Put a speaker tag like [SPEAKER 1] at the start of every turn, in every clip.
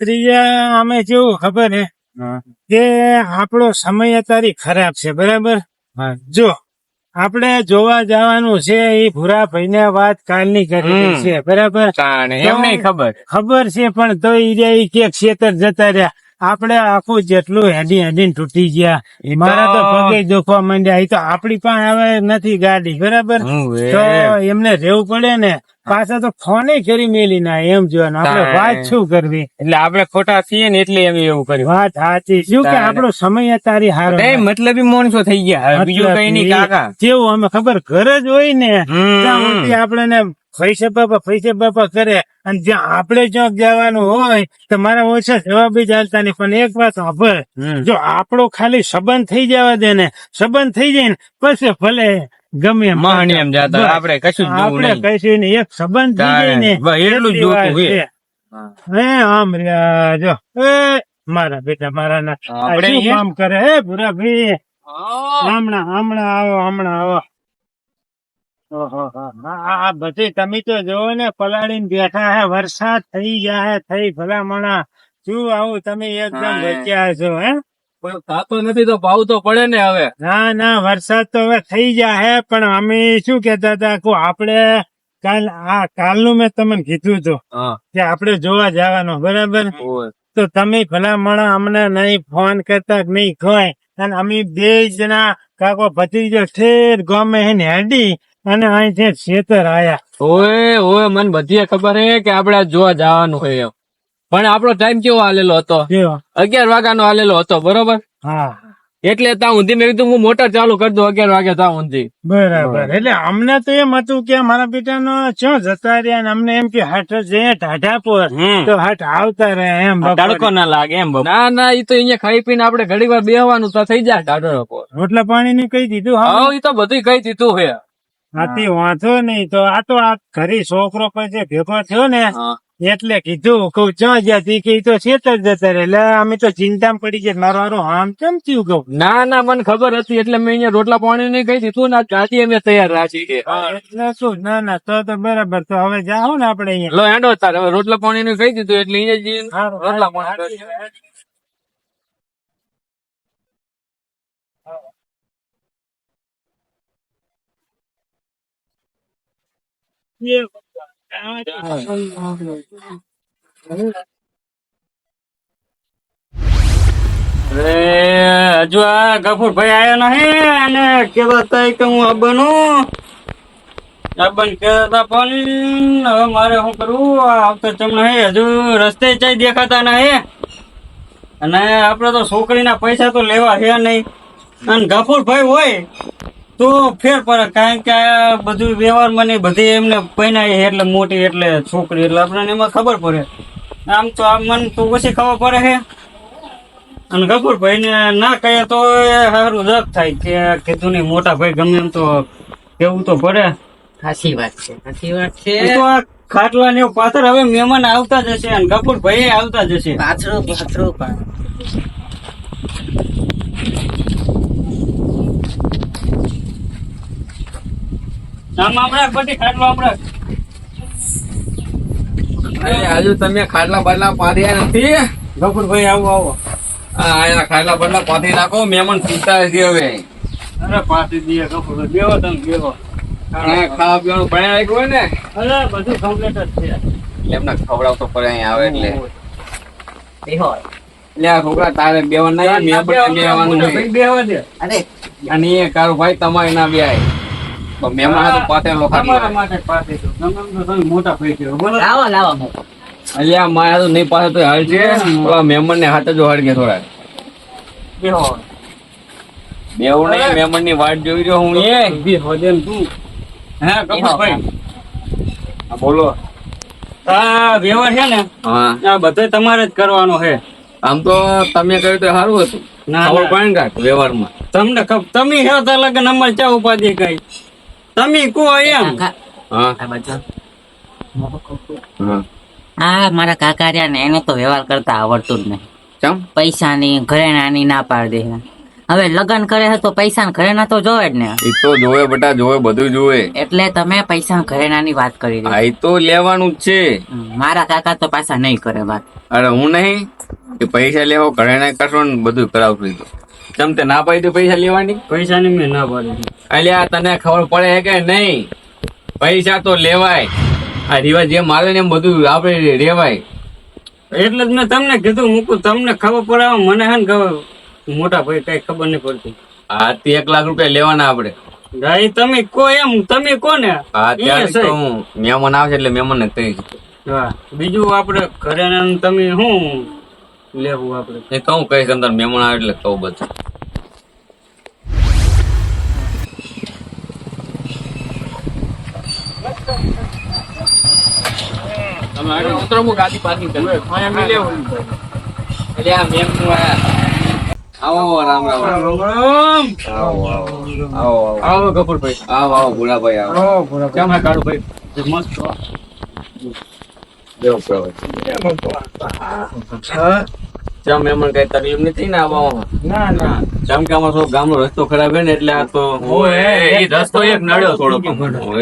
[SPEAKER 1] ત્રીજા અમે કેવું ખબર હે કે આપણો સમય અત્યારે ખરાબ છે બરાબર? જો આપણે જોવા જવાનું છે એ ભૂરા ભાઈને વાત કાલની કરી છે બરાબર?
[SPEAKER 2] નહીં ખબર.
[SPEAKER 1] ખબર છે પણ તો એ કે ક્ષેત્ર જતા રહ્યા. આપણે આખું જેટલું હેડી હેડીને તૂટી ગયા. મારા તો પગે દુખવા માંડ્યા. તો આપણી પાસે હવે નથી ગાડી બરાબર? તો એમને રહેવું પડે ને. પાછા તો ફોને કરી મેલી ના એમ જોવાનું. આપણે વાત શું કરવી?
[SPEAKER 2] એટલે આપણે ખોટા છીએ ને એટલે એમ એવું કર્યું.
[SPEAKER 1] વાત સાચી. શું કે
[SPEAKER 2] આપડો
[SPEAKER 1] આપણો સમય તારી હારો
[SPEAKER 2] એ મોનસો માણસો થઈ ગયા. બીજું કઈ નહીં કાકા.
[SPEAKER 1] જેવું અમે ખબર ઘર જ હોય ને આપણે પૈસા બાપા પૈસા બાપા કરે. અને જ્યાં આપણે ચોક જવાનું હોય તો મારા ઓછા જવાબ જ હાલતા નહીં. પણ એક વાત સાંભળ. જો આપણો ખાલી સંબંધ થઈ જવા દે ને સંબંધ થઈ જાય ને પછી ભલે ગમે એમ
[SPEAKER 2] એમ જાતા આપણે કશું
[SPEAKER 1] આપણે
[SPEAKER 2] કશું
[SPEAKER 1] કહીશું નહીં. એક સંબંધ થઈ જાય ને
[SPEAKER 2] એટલું જ જોતું.
[SPEAKER 1] હે આમ રહ્યા જો. એ મારા બેટા મારા ના.
[SPEAKER 2] આપણે
[SPEAKER 1] કામ કરે? હે ભૂરા ભાઈ. હમણાં હમણાં આવો હમણાં આવો. આ બધી તમે તો જોવો ને પલાળીને બેઠા હે વરસાદ થઈ ગયા હે થઈ ભલામણા. શું આવું તમે એકદમ બચ્યા છો હે?
[SPEAKER 2] થતો નથી તો ભાવ તો પડે ને હવે.
[SPEAKER 1] ના ના વરસાદ તો હવે થઈ ગયા હે પણ અમે શું કેતા હતા કે આપણે કાલ આ કાલનું મેં તમને કીધું હતું કે આપણે જોવા જવાનું બરાબર? તો તમે ભલામણા અમને નહીં ફોન કરતા નહીં કોઈ. અને અમે બે જણા કાકો ભત્રીજો ઠેર ગમે હે હેડી અને અહીંથી છેતર આયા.
[SPEAKER 2] ઓય ઓય મને બધી ખબર હે કે આપણે જોવા જવાનું હોય એમ. પણ આપણો ટાઈમ કેવો આલેલો હતો?
[SPEAKER 1] અગિયાર
[SPEAKER 2] અગિયાર વાગ્યાનો આલેલો હતો બરોબર?
[SPEAKER 1] હા.
[SPEAKER 2] એટલે ત્યાં ઊંધી મેં કીધું હું મોટર ચાલુ કરી દઉં અગિયાર વાગે ત્યાં ઊંધી
[SPEAKER 1] બરાબર. એટલે અમને તો એમ હતું કે મારા બેટાનો ચો જતા રહ્યા ને અમને એમ કે હાથ જઈએ ટાઢા પર તો હાથ આવતા રહે એમ
[SPEAKER 2] તડકો ના લાગે એમ ના ના એ તો અહીંયા ખાઈ પીને આપણે ઘડી વાર બેહવાનું તો થઈ જાય ટાઢો
[SPEAKER 1] રોટલા પાણી ની કહી દીધું હા.
[SPEAKER 2] એ તો બધું કઈ દીધું હે.
[SPEAKER 1] આથી વાંધો નહીં તો આ તો આ ઘરે છોકરો પછી ભેગો થયો ને એટલે કીધું કઉ ચા ગયા કે ઈ તો છે જતા રે એટલે અમે તો ચિંતામાં પડી ગયા. મારો હારો આમ કેમ થયું કઉ
[SPEAKER 2] ના ના મને ખબર હતી એટલે મેં અહીંયા રોટલા પાણી નહીં કહી દીધું ના ચાચી અમે તૈયાર રાખી છે
[SPEAKER 1] એટલે શું? ના ના તો તો બરાબર. તો હવે જાઓ ને આપડે અહીંયા.
[SPEAKER 2] લો એડો તારે હવે રોટલા પાણી નું કહી દીધું એટલે અહીંયા રોટલા પાણી હજુ આ ગફુરભાઈ આવ્યો નહીં અને કેવા થાય કે હું અબનું અબન કેતા હતા પણ હવે મારે શું કરવું? આવતા તમને હે. હજુ રસ્તે ચાઈ દેખાતા નહીં. અને આપડે તો છોકરીના પૈસા તો લેવા છે નહીં. અને ગફુર ભાઈ હોય. તો ફેર પડે કારણ કે આ બધું વ્યવહાર મને બધી એમને છે એટલે મોટી એટલે છોકરી એટલે આપણને એમાં ખબર પડે. આમ તો આમ મને તો ઓછી ખબર પડે છે. અને ગફુરભાઈ ને ના કહે તો એ સારું રદ થાય. કે કીધું નહીં મોટા ભાઈ ગમે એમ તો કેવું તો પડે.
[SPEAKER 3] સાચી વાત છે સાચી વાત છે.
[SPEAKER 2] તો આ ખાટલા ને પાથર હવે મહેમાન આવતા જશે અને ગફુરભાઈ ભાઈ આવતા જશે
[SPEAKER 3] પાથરો પાથરો પણ
[SPEAKER 2] આમ આપણે બધી ખાટલો આપણે
[SPEAKER 4] અરે હજુ તમે ખાટલા બાટલા પાડ્યા નથી.
[SPEAKER 2] ગફુરભાઈ આવો આવો.
[SPEAKER 4] હા ખાટલા બાટલા પાથી નાખો મહેમાન પીતા છે હવે.
[SPEAKER 2] અરે પાથી દઈએ ગફુરભાઈ બેહો તમે બેહો.
[SPEAKER 4] ખાવા પીવાનું બનાવી રાખ્યું ને?
[SPEAKER 2] અરે બધું કમ્પ્લીટ જ છે.
[SPEAKER 4] એમને ખવડાવતો પડે અહીંયા આવે એટલે.
[SPEAKER 3] બેહો
[SPEAKER 4] છોકરા તારે બેવાનું નહીં મહેમાન બેવાનું નહીં.
[SPEAKER 2] દે.
[SPEAKER 3] અરે.
[SPEAKER 4] અને એ કારો ભાઈ તમારે ના બેહાય. તો મહેમાન હાથું પાથરેલો
[SPEAKER 2] તમારા માટે પાછી દો ગમે તો મોટા ભાઈ બોલો.
[SPEAKER 3] લાવો લાવો
[SPEAKER 4] અલ્યા મારે તો નહીં પાછળ તો હાલ છે. તો મહેમાન ને હાથે જો હળગે થોડા
[SPEAKER 2] બેહો
[SPEAKER 4] બેવું નહીં મહેમાનની વાટ જોઈ રહ્યો હું એ
[SPEAKER 2] બેહો દે તું. હે ગફુરભાઈ
[SPEAKER 4] હા, બોલો.
[SPEAKER 2] આ વ્યવહાર છે ને
[SPEAKER 4] હા.
[SPEAKER 2] આ બધો તમારે જ કરવાનો છે.
[SPEAKER 4] આમ તો તમે કહ્યું તો સારું હતું.
[SPEAKER 2] ના,
[SPEAKER 4] ખબર
[SPEAKER 2] ના.
[SPEAKER 4] પડે વ્યવહારમાં.
[SPEAKER 2] તમને તમે હે તો લગન અમારે ચા ઉપાધિ કઈ. તમે કો એમ
[SPEAKER 4] હા
[SPEAKER 3] મારા કાકા રહ્યા ને એને તો વ્યવહાર કરતા આવડતું જ નહીં
[SPEAKER 4] ચમ
[SPEAKER 3] પૈસાની ઘરેણાની ના પાડી દે હવે લગન કરે છે તો પૈસા ઘરેણા તો જોવે જ ને
[SPEAKER 4] એ તો જોવે બટા જોવે બધું જોવે
[SPEAKER 3] એટલે તમે પૈસા ઘરેણાની વાત કરી
[SPEAKER 4] આ તો લેવાનું જ છે
[SPEAKER 3] મારા કાકા તો પાછા નહીં કરે વાત
[SPEAKER 4] અરે હું નહીં કે પૈસા લેવો ઘરે ના કરશો ને બધું કરાવતું ચમ તે ના પાડી પૈસા લેવાની?
[SPEAKER 2] પૈસાની મેં ના પાડી
[SPEAKER 4] અલ્યા તને ખબર પડે કે નહીં? પૈસા તો લેવાય. આ રિવાજ જેમ મારે ને એમ બધું આપણે રેવાય.
[SPEAKER 2] એટલે જ મેં તમને કીધું મૂકું તમને ખબર પડે મને હે ને ખબર મોટા ભાઈ કઈ ખબર નહીં પડતી.
[SPEAKER 4] આ તે એક લાખ રૂપિયા લેવાના આપણે.
[SPEAKER 2] ભાઈ તમે કો એમ તમે કોને
[SPEAKER 4] હા ત્યારે તો હું મહેમાન આવશે એટલે મહેમાન ને કહીશ
[SPEAKER 2] હા બીજું આપણે ઘરે તમે શું લેવું આપણે.
[SPEAKER 4] એ કહું કઈ અંદર મહેમાન આવે એટલે કહું બધું. તમે આગળ ઉતરો હું ગાડી પાર્કિંગ કરી એટલે આ મેમનું આયા આવો રામ રામ. આવો આવો આવો. આવો આવો આવો ભૂલાભાઈ આવો. કેમ હે કાળુભાઈ?
[SPEAKER 2] મસ્ત
[SPEAKER 4] ચમ એમાં કઈ તકલીફ નથી ને આવવામાં
[SPEAKER 1] ના ના.
[SPEAKER 4] ચમ કે ગામનો રસ્તો ખરાબ હે ને એટલે આ તો એ રસ્તો એક નડ્યો થોડો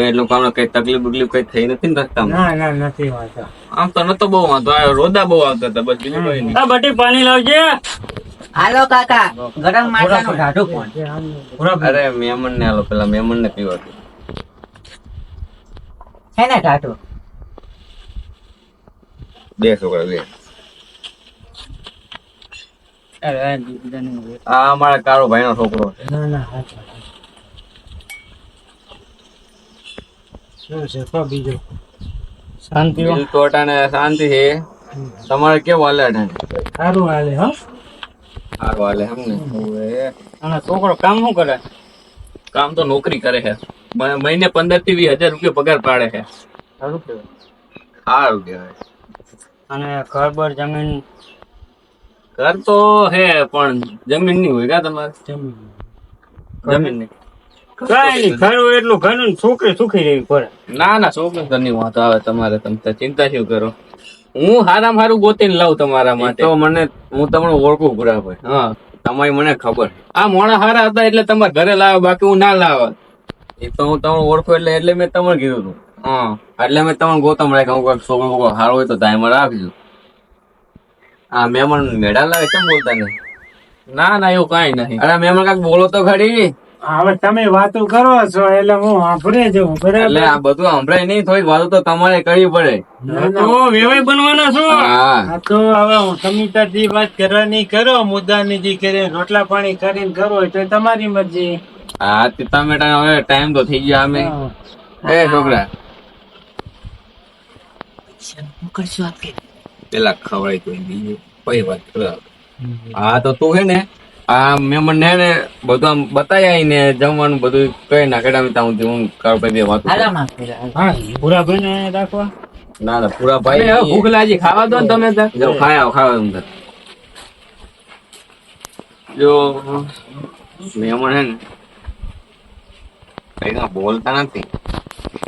[SPEAKER 4] એટલે કામનો કઈ તકલીફ બકલીફ કઈ થઈ નથી ને રસ્તામાં?
[SPEAKER 1] ના ના નથી વાંધો.
[SPEAKER 4] આમ તો નતો બહુ વાંધો આ રોદા બહુ આવતા હતા બસ બીજું કઈ નહીં.
[SPEAKER 2] બટી પાણી લાવજે.
[SPEAKER 3] હાલો કાકા ગરમ માથાનું. ઢાઢું કોણ
[SPEAKER 4] અરે મહેમાન ને હાલો પેલા મહેમાન ને પીવા દો.
[SPEAKER 3] છે ને ઢાઢું?
[SPEAKER 4] બે છોકરા બે.
[SPEAKER 2] આ
[SPEAKER 4] અમારા કાળો ભાઈ નો છોકરો છે.
[SPEAKER 1] ના ના શું છે કહો બીજું?
[SPEAKER 2] શાંતિ
[SPEAKER 4] છે. તમારે કેવું હાલે
[SPEAKER 1] સારું હાલે હો.
[SPEAKER 4] સારું હાલે
[SPEAKER 2] અને છોકરો કામ શું કરે?
[SPEAKER 4] કામ તો નોકરી કરે છે. મહિને પંદરથી વીસ હજાર રૂપિયા પગાર પાડે છે.
[SPEAKER 2] સારું કહેવાય.
[SPEAKER 4] સારું કહેવાય.
[SPEAKER 2] અને ઘર બર જમીન
[SPEAKER 4] ઘર તો હે પણ જમીન નહીં હોય કા તમારે? જમીન. નહીં
[SPEAKER 2] કઈ નહીં ઘર એટલું ઘરનું ને છોકરી સુખી રહેવી પડે.
[SPEAKER 4] ના ના છોકરી ઘરની વાંધો આવે તમારે તમે ચિંતા શું કરો? હું હારામાં હારું ગોતીને લાવું તમારા માટે. તો મને હું તમને ઓળખું બરાબર. હા. તમારી મને ખબર. આ મોણા હારા હતા એટલે તમારે ઘરે લાવે બાકી હું ના લાવે. એ તો હું તમને ઓળખું એટલે એટલે મેં તમને કીધું હતું હા. એટલે મેં તમને ગોતમ રાખ્યા. હું કોઈ છોકરો હારો હોય તો ટાઈમ રાખજો. હા મહેમાન મેળા લાવે કેમ બોલતા નહીં ના ના એવું કઈ નહીં. અરે મહેમાન કાંઈક બોલો તો ખરી.
[SPEAKER 1] હવે તમે વાતો કરો છો એટલે હું સાંભળે જઉં
[SPEAKER 4] એટલે આ બધું સાંભળાય નહીં થોડી વાતો તો તમારે કરવી પડે.
[SPEAKER 2] તો વેવાઈ બનવાના છો?
[SPEAKER 4] હા.
[SPEAKER 1] તો હવે હું સમિતાજી વાત કરવાની કરો મુદ્દાની જે કરે રોટલા પાણી કરીને કરો તો તમારી મરજી.
[SPEAKER 4] હા તે તમે હવે ટાઈમ તો થઈ ગયો અમે. એ છોકરા.
[SPEAKER 3] હું કરશું આપણે
[SPEAKER 4] પેલા ખવડાય તો બીજું કઈ વાત હા તો તું હે ને આ મહેમાન ને ને બધું આમ બતાયા આવીને જમવાનું બધું કઈ નાખેડા હું ત્યાં હું કાળ બે
[SPEAKER 1] વાતમાં પૂરા ભાઈ રાખવા?
[SPEAKER 4] ના ના પૂરા ભાઈ ભૂખ લાગી ખાવા દો ને તમે જાઓ ખાય આવો ખાવા તમે જો મહેમાન હે ને કઈ ના બોલતા નથી.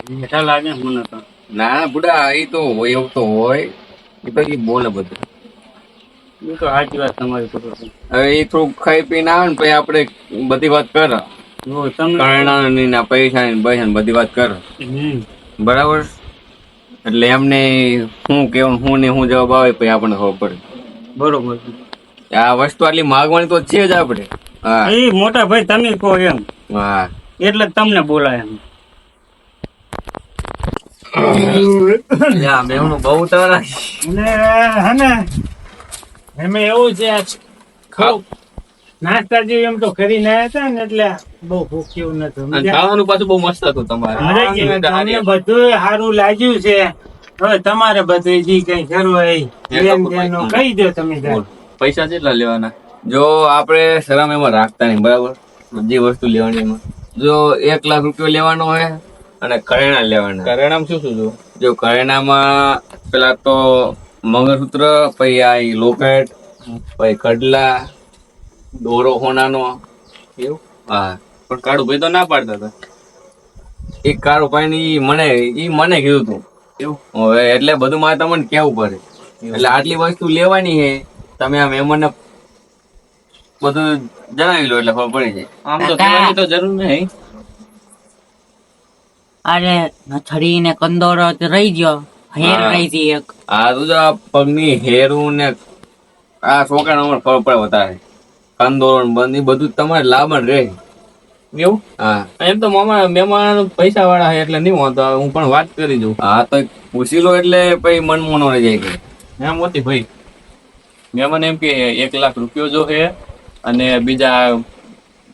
[SPEAKER 2] મીઠા લાગે મને તો.
[SPEAKER 4] ના બુડા એ તો હોય એવું તો હોય. પછી બોલે બધું.
[SPEAKER 2] એ તો સાચી વાત તમારી કરો
[SPEAKER 4] હવે એ થોડુંક ખાઈ પીને આવે ને પછી આપણે બધી વાત કરે. કરણાની ના પૈસા ની પૈસા ની બધી વાત કરે. બરાબર? એટલે એમને શું કેવું શું ને શું જવાબ આવે પછી આપણને ખબર પડે.
[SPEAKER 2] બરોબર.
[SPEAKER 4] આ વસ્તુ આટલી માગવાની તો છે જ આપણે.
[SPEAKER 2] મોટા ભાઈ તમે કહો એમ.
[SPEAKER 4] હા.
[SPEAKER 2] એટલે તમને બોલાય એમ.
[SPEAKER 4] યા, મેવનું બહુ તારા
[SPEAKER 1] અને હે ને એમાં એવું છે ખાવ- નાસ્તા જેવું એમ તો કરી ના હતા ને એટલે બહુ ભૂખ નતું
[SPEAKER 4] ખાવાનું પાછું બહુ મસ્ત હતું તમારે.
[SPEAKER 1] તમને બધું સારું લાગ્યું છે. હવે તમારે બધું જે કઈ કરવું હોય કહી દો તમે
[SPEAKER 4] પૈસા કેટલા લેવાના? જો આપણે શરમ એમાં રાખતા નહીં બરાબર? જે વસ્તુ લેવાની એમાં. જો એક લાખ રૂપિયા લેવાનો હોય અને કરેણા લેવાના. કરેણામાં શું શું જો જો કરેણામાં પેલા તો મંગળસૂત્ર પછી આ લોકેટ પછી કડલા દોરો હોનાનો. એવું? હા. પણ કાળુ ભાઈ તો ના પાડતા હતા. એક કાળુ ભાઈ મને એ મને કીધું તું. એવું? હવે એટલે બધું મારે તમને કેવું પડે? એટલે આટલી વસ્તુ લેવાની છે તમે આ મહેમાનને બધું જણાવી લો એટલે ખબર પડી જાય. આમ તો કહેવાની તો જરૂર નહીં.
[SPEAKER 3] અરે નથડી ને કંદોરો રહી ગયો. હેર રહી હતી એક.
[SPEAKER 4] આ તો જો પગની હેરું ને આ છોકરા અમારે ફળ પડે વધારે. કંદોરો બંધ બધું તમારે લાભ રહે. એવું? હા. એમ તો મામા મહેમાન પૈસા વાળા એટલે નહીં વાંધો હું પણ વાત કરી દઉં હા તો પૂછી લો એટલે પછી મન મોનો રહી જાય કે.
[SPEAKER 5] એમ મોતી ભાઈ. મહેમાન એમ કે એક લાખ રૂપિયો જો હે અને બીજા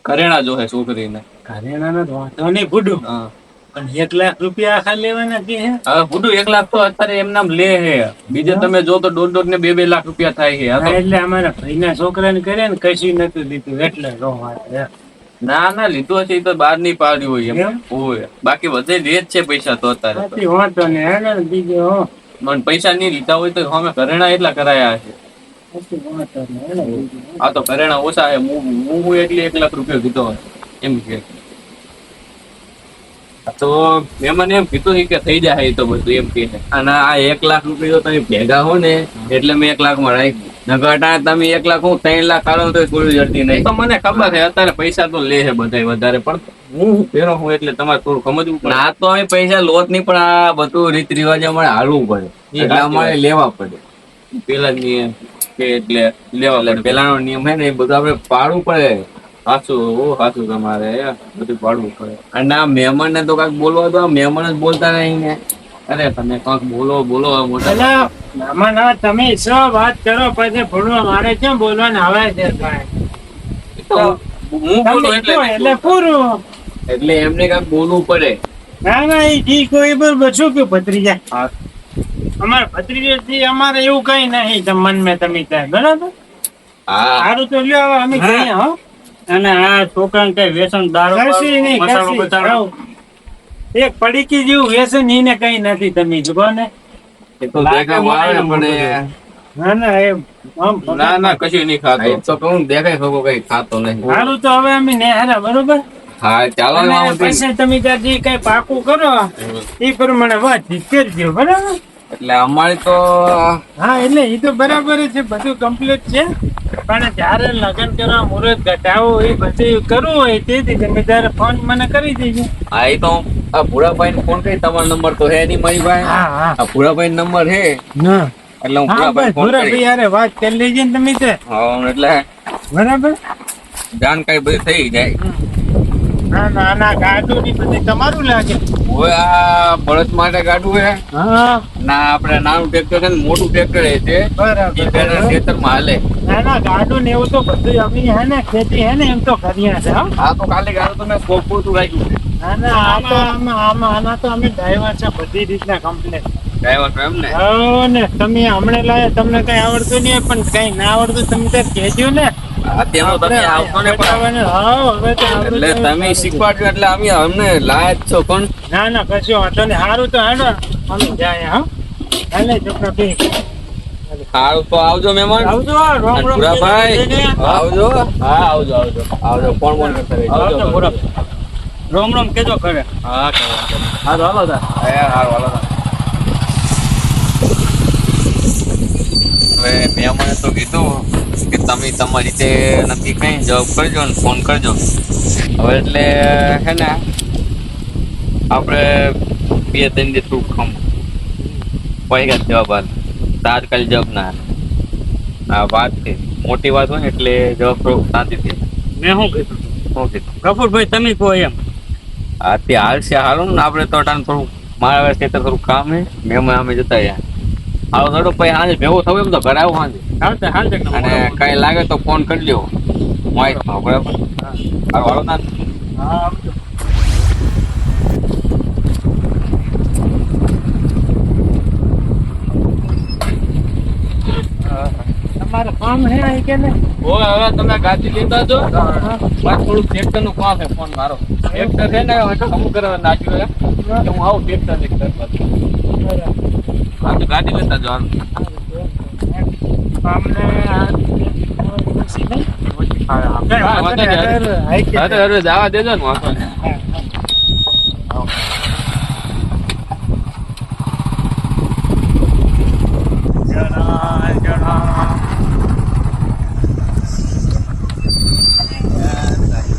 [SPEAKER 5] કરેણા જો હે છોકરીને.
[SPEAKER 1] કરેણા નો વાંધો નહીં ભૂડું.
[SPEAKER 5] હા.
[SPEAKER 1] પણ એક લાખ રૂપિયા આખા લેવાના કે હે?
[SPEAKER 5] હવે બુડું એક લાખ તો અત્યારે એમ નામ લે હે. બીજે તમે જો તો દોઢ દોઢ ને બે બે લાખ રૂપિયા થાય છે
[SPEAKER 1] એટલે અમારા ભાઈના છોકરાને કરે ને કશી નથી દીધું એટલે રો
[SPEAKER 5] ના ના લીધું હશે તો બહારની પાડ્યું હોય
[SPEAKER 1] એમ?
[SPEAKER 5] હોય બાકી બધે રેત છે પૈસા તો અત્યારે
[SPEAKER 1] વાંધો નહીં હે ને બીજું
[SPEAKER 5] પણ પૈસા નહીં લીધા હોય તો અમે ઘરેણા એટલા કરાયા છે. આ તો ઘરેણા ઓછા હું હું એટલે એક લાખ રૂપિયા કીધો એમ કે. તો મહેમાન એમ કીધું કે થઈ જાય એ તો બધું એમ કે
[SPEAKER 4] અને આ એક લાખ રૂપિયા તો તમે ભેગા હો ને એટલે મેં એક લાખમાં રાખ્યું. નકર તમે એક લાખ હું ત્રણ લાખ કાઢો તો થોડી જડતી નહીં.
[SPEAKER 5] તો મને ખબર છે અત્યારે પૈસા તો લે છે બધા વધારે પણ હું ફેરો હું એટલે તમારે થોડું સમજવું પડે.
[SPEAKER 4] આ તો અમે પૈસા લોટ નહીં પણ આ બધું રીત રિવાજ અમારે હાલવું પડે. એટલે અમારે લેવા પડે.
[SPEAKER 5] પેલા નિયમ કે એટલે લેવા પડે.
[SPEAKER 4] પેલાનો નિયમ હે ને એ બધું આપણે પાડવું પડે.
[SPEAKER 5] સાચું સાચું તમારે બધું પાડવું પડે.
[SPEAKER 4] અને આ મહેમાન ને તો કંઈક બોલવા દો મહેમાન જ બોલતા નહીં ને
[SPEAKER 5] અરે તમે કાંક બોલો બોલો મોટા.
[SPEAKER 1] મામા તમે વાત કરો પછી ભૂલવા મારે કેમ બોલવાનું આવે છે
[SPEAKER 5] હું બોલું
[SPEAKER 1] એટલે પૂરું.
[SPEAKER 4] એટલે એમને કાંઈક બોલવું પડે.
[SPEAKER 1] ના ના એ ઠીક હોય બરોબર શું કયું ભત્રીજા
[SPEAKER 5] હા.
[SPEAKER 1] અમારે ભત્રીજાથી અમારે એવું કઈ નહીં તમ મન મેં તમે ત્યાં બરાબર?
[SPEAKER 4] હા.
[SPEAKER 1] સારું તો લ્યો હવે અમે. કહીએ હો.
[SPEAKER 2] અને આ છોકરાને કઈ વ્યસન દારૂ મસાલો
[SPEAKER 1] કશી એક પડીકી જેવું વ્યસન એને કઈ નથી તમે જુઓ ને.
[SPEAKER 4] એ તો દેખાવા આવે પણ એ-
[SPEAKER 1] ના ના એ આમ
[SPEAKER 5] ના ના કશું નહીં ખાતો.
[SPEAKER 4] તો કહું દેખાય ખબર કઈ ખાતો નહીં.
[SPEAKER 1] સારું તો હવે અમે નેહારા બરોબર?
[SPEAKER 4] હા ચાલો
[SPEAKER 1] અને તમે ત્યાં જે કઈ પાકું કરો એ પ્રમાણે વાતચીત કરજો બરાબર?
[SPEAKER 4] એટલે અમારે તો
[SPEAKER 1] હા એટલે એ તો બરાબર છે બધું કમ્પ્લીટ છે. પણ જ્યારે લગ્ન કરવા મુહૂર્ત ઘટાવો એ બધું કરવું હોય તેથી તમે ત્યારે ફોન મને કરી દેજો.
[SPEAKER 4] હા એ તો આ ભૂરાભાઈ ને ફોન કરી તમારો નંબર તો હે નહીં મારી
[SPEAKER 1] ભાઈ
[SPEAKER 4] આ ભૂરાભાઈ નંબર હે.
[SPEAKER 1] ના.
[SPEAKER 4] એટલે હું ભૂરાભાઈ ફોન કરી.
[SPEAKER 1] યારે વાત કરી લેજે ને તમે તે.
[SPEAKER 4] હા એટલે
[SPEAKER 1] બરાબર?
[SPEAKER 4] જાણકારી બધી થઈ જાય.
[SPEAKER 1] ના ના ના ગાડું ની બધી તમારું લાગે.
[SPEAKER 4] હવે આ બળદ માટે ગાડું હે. ના આપણે નાનું ટ્રેક્ટર છે મોટું ટ્રેક્ટર એ
[SPEAKER 1] છે.
[SPEAKER 4] પેલા ખેતરમાં હાલે.
[SPEAKER 1] ના ના ગાડું ને એવું તો બધું અમી હે ને ખેતી હે ને એમ તો કરીએ છે હા.
[SPEAKER 4] તો કાલે ગાડું તમે કોક પૂરતું રાખ્યું છે.
[SPEAKER 1] ના ના આ તો આમાં આના તો અમે ડ્રાઈવર છે બધી રીતના કમ્પ્લેટ
[SPEAKER 4] ડ્રાઈવર એમ ને?
[SPEAKER 1] હો ને તમે હમણાં લાયા તમને કઈ આવડતું નહીં પણ કઈ ના આવડતું તમે તો કહેજો ને.
[SPEAKER 4] તમે આવશો ને પણ એટલે શીખવાડજો એટલે અમે અમને લાયક છો પણ
[SPEAKER 1] ના ના કશું વાંધો નહીં. સારું તો હાલો અમે જાય હા? હાલે છોકરા બે
[SPEAKER 4] સારું તો આવજો મહેમાન.
[SPEAKER 1] આવજો રોમ રોમ
[SPEAKER 4] ભૂરાભાઈ આવજો
[SPEAKER 5] હા આવજો આવજો.
[SPEAKER 4] આવજો ફોન ફોન કરતા રહેજો
[SPEAKER 5] આવજો પૂરા
[SPEAKER 2] રોમ રોમ કેજો કરે
[SPEAKER 5] હા હા હાલો તા.
[SPEAKER 4] હાલો તો. હવે મેં મને તો કીધું કે તમે તમારી રીતે નક્કી કઈ જવાબ કરજો ને ફોન કરજો. હવે એટલે હે ને આપણે બે ત્રણ દી થોડું ખમ પૈગા જવાબ હાલ તાત્કાલ જવાબ ના આ વાત છે. મોટી વાત હોય ને એટલે જવાબ થોડુંક શાંતિથી
[SPEAKER 2] મેં શું કીધું?
[SPEAKER 4] શું કીધું?
[SPEAKER 2] કપૂરભાઈ તમે કહો એમ.
[SPEAKER 4] આથી હાલ છે હાલો ને આપણે તો અટાણે થોડું મારા હવે ખેતર થોડું કામ હે મેં અમે જતા રહ્યા. હાલો થોડું પછી સાંજે ભેગો થવું એમ તો ઘરે આવું સાંજે
[SPEAKER 2] હા જશે
[SPEAKER 4] અને કઈ લાગે તો ફોન કરી લ્યો. આવીશમાં, બરાબર હાલો હાલો ના.
[SPEAKER 1] તમારે કામ હે કે ને?
[SPEAKER 5] ઓય હવે તમે ગાડી લેતા જો. મારે થોડું ટ્રેક્ટરનું કામ છે ફોન મારો. ટ્રેક્ટર છે ને અમુક કરવા નાખ્યું હું આવું ટ્રેક્ટર ટ્રેક્ટર હા તો ગાડી લેતા જવાનું. જવા દેજો ને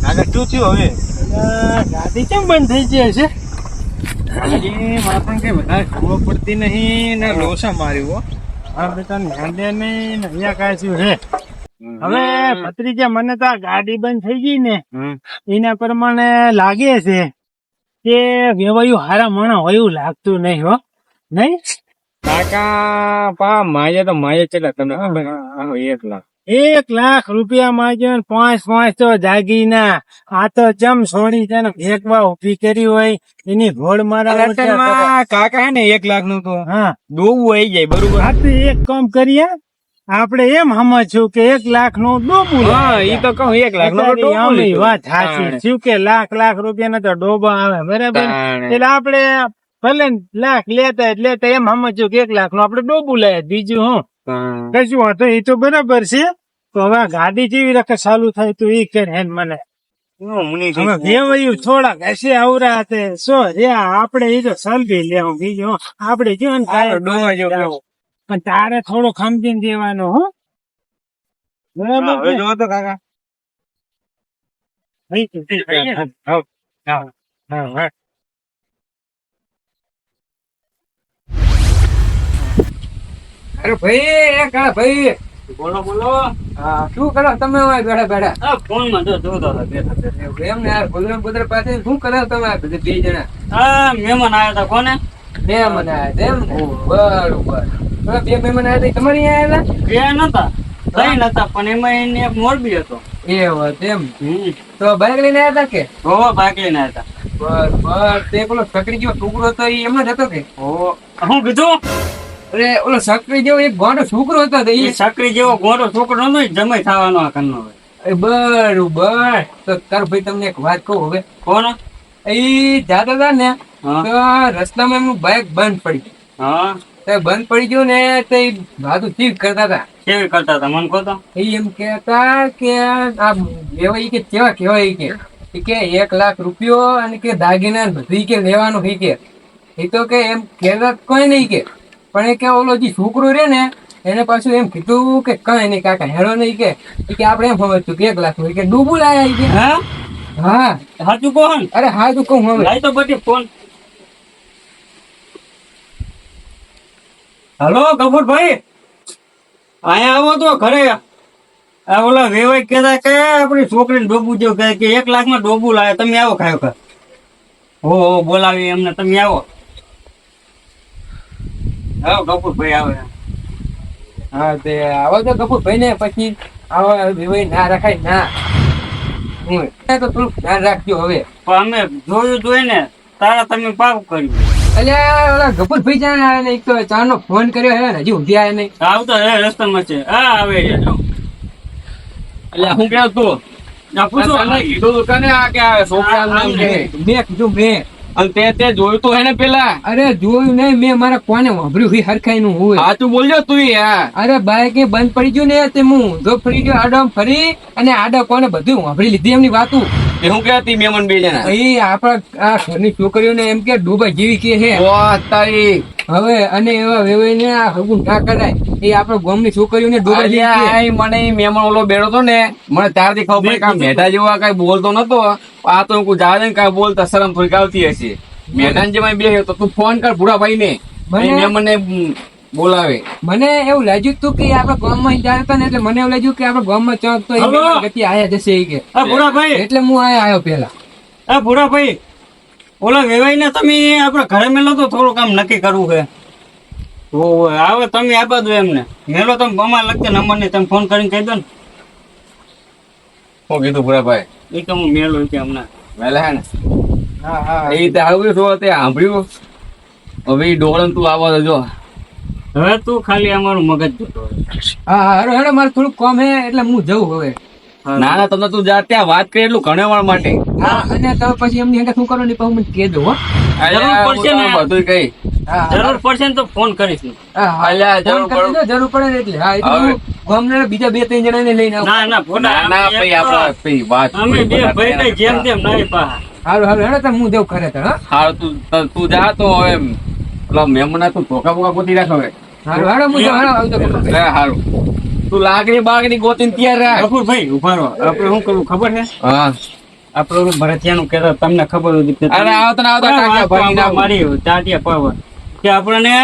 [SPEAKER 1] આગળ
[SPEAKER 2] શું થયું હવે?
[SPEAKER 1] ગાડી કેમ બંધ થઈ ગઈ છે
[SPEAKER 2] એ મને પણ કઈ વધારે ખબર પડતી નહીં ને લોસા માર્યું હા.
[SPEAKER 1] બેટા ન્યાંદે નહીં ને અહીંયા કાંઈ શું હવે ભત્રીજા મને તો ગાડી બંધ થઈ ગઈ ને એના પ્રમાણે લાગે છે કે વ્યવયુ હારા મણા હોય એવું લાગતું નહીં હો. નહીં?
[SPEAKER 2] કાકા પા માજે તો માજે ચેલા તમને એક લાખ
[SPEAKER 1] એક લાખ રૂપિયા માંગ્યો ને પાંચ પાંચ તો જાગીના આ તો જમ છોડી છે ને ઊભી કરી હોય એની ઘોડ મારા
[SPEAKER 2] કાકા હે ને એક લાખનું તો.
[SPEAKER 1] હા.
[SPEAKER 2] દોવું આવી જાય બરોબર?
[SPEAKER 1] તો એક કામ કરીએ. આપણે એમ સમજશું કે એક લાખનું ડોબું
[SPEAKER 2] એ તો કહું એક લાખ નો
[SPEAKER 1] વાત સાચી શું કે લાખ લાખ રૂપિયા ના તો ડોબા આવે બરાબર? એટલે આપણે ભલે લાખ લેતા એટલે લેતા એમ સમજશું કે એક લાખનું આપડે ડોબું લે બીજું હું. કશું વાંધો એ તો બરાબર છે. તો હવે ગાડી જેવી રીતે ચાલુ થાય તો એ કરે હે મને થોડાક હશે આવરા તે. સો રે આપણે એ તો સલભી લેવું બીજું આપડે જો. પણ તારે થોડું દેવાનું હો. બરાબર
[SPEAKER 2] જો તો કાકા.
[SPEAKER 1] હા, હા, હા, હા.
[SPEAKER 6] અરે ભાઈ એ કાળા ભાઈ.
[SPEAKER 2] બોલો બોલો.
[SPEAKER 6] હા, શું કરો? તમે અમારે બેઠા બેઠા.
[SPEAKER 2] ફોનમાં જો જોતો હતો બેઠા.
[SPEAKER 6] એમ ને યાર ગુલરામ ગુજર પાસે શું કરો તમે આ બધા બે જણા?
[SPEAKER 2] હા મહેમાન આવ્યા હતા કોને?
[SPEAKER 6] બે મને આયા હતા એમ બરોબર. બે મહેમાન આવ્યા હતા તમારી અહીંયા આવેલા
[SPEAKER 2] બે નતા ત્રણ નતા પણ એમાં એને મોરબી હતો.
[SPEAKER 6] એવો
[SPEAKER 2] તેમ
[SPEAKER 6] તો બાઇક લઈને આવ્યા હતા કે?
[SPEAKER 2] હો બાઇક લઈને આવ્યા
[SPEAKER 6] બરોબર. તે પેલો સકડી જેવો ટુકડો હતો એ એમ જ હતો કે?
[SPEAKER 2] હો હું કીધું?
[SPEAKER 6] અરે ઓલો સાકરી જેવો એક ગોંડો છોકરો હતો
[SPEAKER 2] એ સાકરી જેવો ગોરો છોકરો નો જમાઈ થવાનો આ કન્નો
[SPEAKER 6] બરોબર. તો તાર ભાઈ તમને એક વાત કહું હવે.
[SPEAKER 2] કોણ?
[SPEAKER 6] એ જાતા હતા ને તો રસ્તામાં એમનું બાઇક બંધ પડી
[SPEAKER 2] હા.
[SPEAKER 6] તે બંધ પડી ગયું ને તે ભાદુ વાતું ચીજ કરતા હતા.
[SPEAKER 2] કેવી કરતા હતા મને કહો તો.
[SPEAKER 6] એ એમ કહેતા કે આ લેવાય કે કેવા કેવાય કે? કે એક લાખ રૂપિયો અને કે દાગીના બધી કે લેવાનું ઈ કે. એ તો કે એમ કહેતા કોઈ નહીં કે. પણ એ કે ઓલો જે છોકરો રે ને એને પાછું એમ કીધું કે કઈ નહીં કાકા હેડો નહીં કે. કે આપણે એમ સમજતું કે એક લાખ કે ડૂબું લાયા કે.
[SPEAKER 2] હા?
[SPEAKER 6] હા.
[SPEAKER 2] સાચું કહો ને?
[SPEAKER 6] અરે હા તું કહું હવે.
[SPEAKER 2] લાઈ તો પછી ફોન. હલો ગફુરભાઈ? અહીંયા આવો તો ઘરે. આ ઓલા વેવાઈ કહેતા કે આપણી છોકરીને ડોબું જેવું કહે કે એક લાખમાં ડોબું લાવે તમે આવો ખાયો ખા હો બોલાવી એમને તમે આવો. આવો આવે.
[SPEAKER 6] હા તે આવો તો કપૂર ને પછી આવો ભાઈ ના રખાય ના. તો થોડુંક ધ્યાન રાખજો હવે.
[SPEAKER 2] પણ અમે જોયું જોઈ તારા તમે પાક કર્યું.
[SPEAKER 6] અલ્યા ઓલા ગપુર ભાઈ જાણે ને એક તો ચા નો ફોન કર્યો હે ને હજી ઊંધી આયા નહીં.
[SPEAKER 2] આવતો હે રસ્તામાં છે. હા આવે છે
[SPEAKER 4] હું કેવું તું?
[SPEAKER 2] પૂછો.
[SPEAKER 4] તને કીધું આ કે આ નામ
[SPEAKER 6] મેં કીધું મેં.
[SPEAKER 4] અને તે તે જોયું તો હેને પેલા?
[SPEAKER 6] અરે જોયું નહીં મેં મારા કોને વાપર્યું હોય હરખાઈ નું હોય.
[SPEAKER 4] સાચું બોલજો તું યાર
[SPEAKER 6] અરે બાઈક એ બંધ પડી ગયું ને તે હું જો ફરી ગયો આડો ફરી અને આડો કોને બધું વાપરી લીધી એમની વાતું?
[SPEAKER 4] એ હું કહેતી મહેમાન બે જણા?
[SPEAKER 6] એ આપણા આ ઘરની છોકરીઓને એમ કે ડૂબા જેવી કે છે.
[SPEAKER 4] તારી.
[SPEAKER 6] હવે અને એવા વેવાઈને આ હગું ના કરાય. એ આપણા ગામની છોકરીઓને ડૂબા જેવી
[SPEAKER 4] મને ઈ ઓલો બેઠો તો ને મને ત્યારથી ખબર પડી કે આ જેવા કઈ બોલતો નતો. આ તો હું જા ને કાંઈ બોલતા શરમ થોડીક આવતી હશે. મેદાન જેમાં બે તો તું ફોન કર ભૂરાભાઈ ને
[SPEAKER 6] મને-
[SPEAKER 4] બોલાવે.
[SPEAKER 6] મને એવું લાગ્યું તું કે આપણા ગામમાં જતા હતા ને એટલે મને એવું લાગ્યું કે આપણા ગામમાં ચોક તો ગતિ આયા જશે કે.
[SPEAKER 2] આ
[SPEAKER 6] એટલે હું આયા આવ્યો પેલા
[SPEAKER 2] આ ભૂરાભાઈ ઓલા વેવાઈને તમે આપણા ઘરે મેલો તો થોડું કામ નક્કી કરવું કે તો આવે તમે આ દો એમને. મેલો તમે અમારા લગતે નંબર ને તમે ફોન કરીને કહી દો ને.
[SPEAKER 4] શું કીધું ભૂરાભાઈ
[SPEAKER 2] એ કે હું મેલો કે હમણાં.
[SPEAKER 4] વહેલા હે ને?
[SPEAKER 6] હા હા.
[SPEAKER 4] એ તો આવ્યું છો તે સાંભળ્યું હવે ડોળન તું આવવા દેજો.
[SPEAKER 2] હવે તું ખાલી અમારું મગજ જોતો
[SPEAKER 6] હા હેડો હેડો મારે થોડુંક કોમ હે એટલે હું જઉં હવે.
[SPEAKER 4] ના ના તમે તું જા ત્યાં વાત કરી એટલું ઘણે વાળ માટે.
[SPEAKER 6] હા અને તમે પછી એમની હંગાત શું કરો ને પછી મને કહેજો હો.
[SPEAKER 4] હું
[SPEAKER 2] પડશે ને.
[SPEAKER 4] બધું કઈ.
[SPEAKER 2] જરૂર પડશે ને તો ફોન કરીશ ને
[SPEAKER 6] હા,
[SPEAKER 4] જરૂર
[SPEAKER 6] પડે. જરૂર પડે ને એટલે. હા એટલે ગામને બીજા બે ત્રણ જણાને લઈને આવું.
[SPEAKER 2] ના ના ફોન
[SPEAKER 4] ના ના ભાઈ આપણા ભાઈ વાત
[SPEAKER 2] અમે બે ભાઈ ને જેમ તેમ નહીં પા
[SPEAKER 6] હારું હારું હેડો તો હું જઉં તો હા.
[SPEAKER 4] હારું તું તું જા તો હવે. પેલા મહેમાન તું ધોકા બોકા ગોતી રાખ હવે.
[SPEAKER 6] હારું હું
[SPEAKER 4] લે હારું તું લાકડી બાકડી ગોતીને તૈયાર રાખ.
[SPEAKER 2] ગફુરભાઈ ઊભા રહો. આપણે શું કરવું ખબર છે?
[SPEAKER 4] હા.
[SPEAKER 2] આપણું ભરતિયાનું કહેતા તમને ખબર હતી કે
[SPEAKER 4] અરે આવતા ને આવતા ટાંક્યા ભરી.
[SPEAKER 2] મારી ટાટિયા પાવર. કે આપણને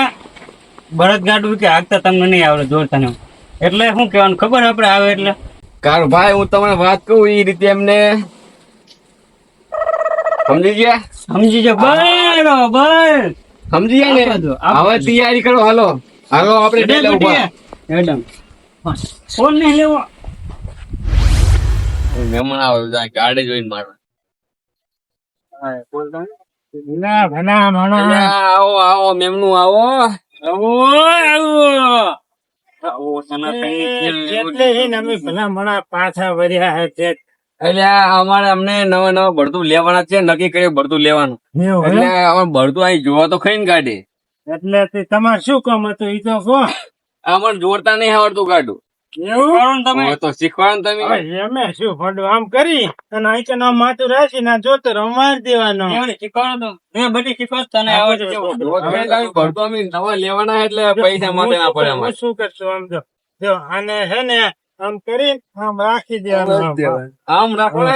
[SPEAKER 2] ભરત ગાડું કે હાંકતા તમને નહીં આવડે જોડતા નહીં એટલે શું કહેવાનું ખબર આપણે આવે એટલે?
[SPEAKER 4] કારો ભાઈ હું તમને વાત કહું એ રીતે એમને સમજી ગયા?
[SPEAKER 2] સમજી જાય બરાબર
[SPEAKER 4] સમજી ગયા ને? હવે તૈયારી કરો હાલો. હાલો આપણે ઢેલા ઊભા
[SPEAKER 2] મેડમ ફોન નહીં લેવો.
[SPEAKER 4] મહેમાન આવે જાય ગાડે જોઈને મારવા.
[SPEAKER 1] ભલા ભલા માણસ
[SPEAKER 4] અલ્યા, આવો આવો મેમનું આવો.
[SPEAKER 2] આવો આવો.
[SPEAKER 1] ને ભલા
[SPEAKER 4] અમારે અમને નવા નવા ભરતું લેવાના છે નક્કી કર્યું ભરતું લેવાનું. એટલે અમારે ભરતું અહીં જોવા તો ખાઈ ને ગાડી.
[SPEAKER 1] એટલે તમારે શું કામ હતું? એ તો કહો.
[SPEAKER 4] અમારે જોડતા નહીં આવડતું ગાડું.
[SPEAKER 1] એવું?
[SPEAKER 2] તમે.
[SPEAKER 4] તો શીખવાનું તમે.
[SPEAKER 1] એમે શું ફોડું આમ કરી અને અહીં આમ માથું રાખીને ના જોતો રહો, માર દેવાનો.
[SPEAKER 2] એમને તો. મેં બધી શીખવાડ તને આવડે છે.
[SPEAKER 4] અમે નવા લેવાના એટલે પૈસા માટે ના પડે
[SPEAKER 1] શું કરશું આમ જો જો આને હે ને આમ કરી આમ રાખી દે આમ.
[SPEAKER 4] આમ.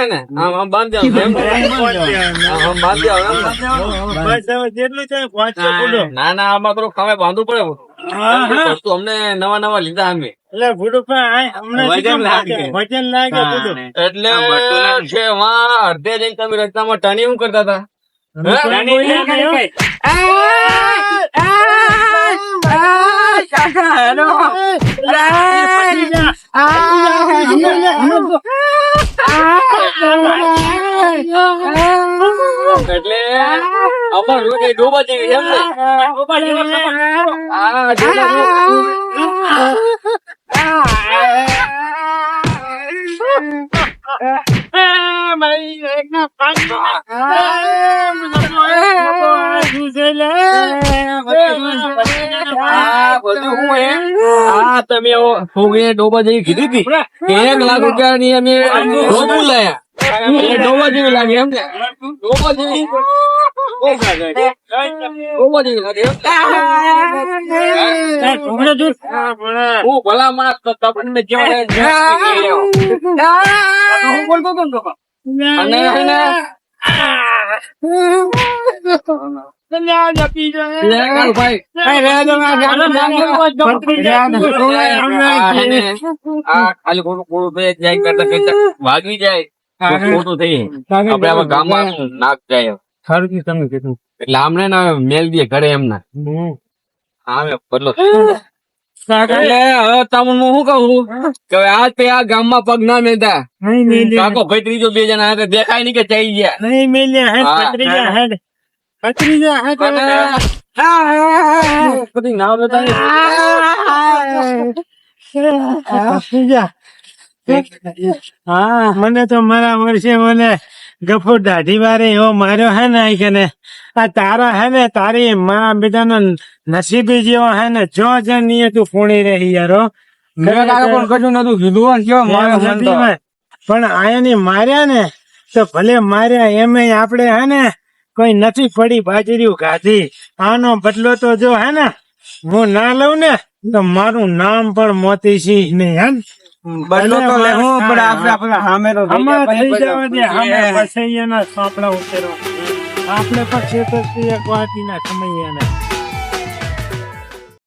[SPEAKER 4] ને? આમ આમ બાંધી આમ આમ બાંધી
[SPEAKER 1] જેટલું છે
[SPEAKER 4] ના ના આમાં થોડું ખામે બાંધવું પડે
[SPEAKER 1] હા, હા.
[SPEAKER 4] અમને નવા નવા લીધા અમે.
[SPEAKER 1] એટલે ભૂડું પણ આ
[SPEAKER 4] વજન લાગે.
[SPEAKER 1] વજન લાગે
[SPEAKER 4] એટલે છે વાં અડધે જઈને તમે રસ્તામાં ટર્નિંગ શું કરતા હતા? હે?
[SPEAKER 2] નાની.
[SPEAKER 4] એટલે અમાર રોજ ડોબા જેવી એમ ને તમે ડોબા જેવી કીધી હતી? એક લાખ રૂપિયાની અમે ડોબું લાયા જેવી લાગે એમ ને જેવી? હું ભલા માણસ તમને હું બોલતો વાગી જાય. તો ખોટું થઈ જાય. આપણે આમાં ગામમાં નાક જાય.
[SPEAKER 1] સારું તમે કીધું.
[SPEAKER 4] એટલે આમને ને મેલ દે ઘરે એમના. આમે બદલો હવે તમને હું કહું કે આજ પે આ ગામમાં પગ ના
[SPEAKER 1] મેલ્યા
[SPEAKER 4] કાકો ભાઈ ત્રીજો બે જણા હાથે દેખાય નહીં કે ચાઈ ગયા.
[SPEAKER 1] નહીં મેલ્યા હેડ હેડ. હેડ
[SPEAKER 4] નાવ
[SPEAKER 1] હા? મને તો મારા વર્ષે મને ગફુર દાઢી વારે એવો માર્યો હે ને આઈ કને. આ તારા હે ને તારી મા બેટાનો નસીબી જેવો હે ને જો જનીએ તું ફોણી રહી યારો પણ આયાની માર્યા ને તો ભલે માર્યા એમે આપણે હે ને કોઈ નથી પડી બાજરી ગાધી. આનો બદલો તો જો હે ને હું ના લઉં ને તો મારું નામ પણ મોતીસિંહ નહીં હે ને?
[SPEAKER 2] બદલો તો લેવો પડે આપણે આપણે સામે તો થઈ
[SPEAKER 1] જવા દે, સામે પછી એના સાંપડા ઉતરવા આપણે પણ છેતરથી એક વાટીના સમય એને.